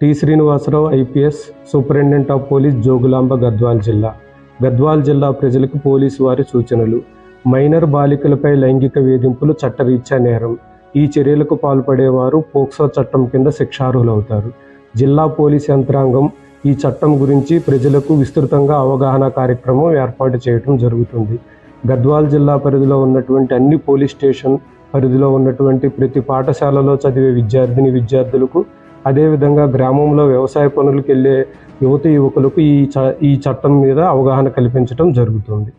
T. Srinivasarao IPS superintendent of police Jogulamba Gadwal జిల్లా. గద్వాల్ జిల్లా ప్రజలకు పోలీసు వారి సూచనలు. మైనర్ బాలికలపై లైంగిక వేధింపులు చట్టరీత్యా నేరం. ఈ చర్యలకు పాల్పడేవారు పోక్సో చట్టం కింద శిక్షార్హులవుతారు. జిల్లా పోలీస్ యంత్రాంగం ఈ చట్టం గురించి ప్రజలకు విస్తృతంగా అవగాహన కార్యక్రమం ఏర్పాటు చేయడం జరుగుతుంది. గద్వాల్ జిల్లా పరిధిలో ఉన్నటువంటి అన్ని పోలీస్ స్టేషన్ పరిధిలో ఉన్నటువంటి ప్రతి పాఠశాలలో చదివే విద్యార్థిని విద్యార్థులకు అదేవిధంగా గ్రామంలో వ్యవసాయ పనులకు వెళ్ళే యువత యువకులకు ఈ చ ఈ చట్టం మీద అవగాహన కల్పించడం జరుగుతుంది.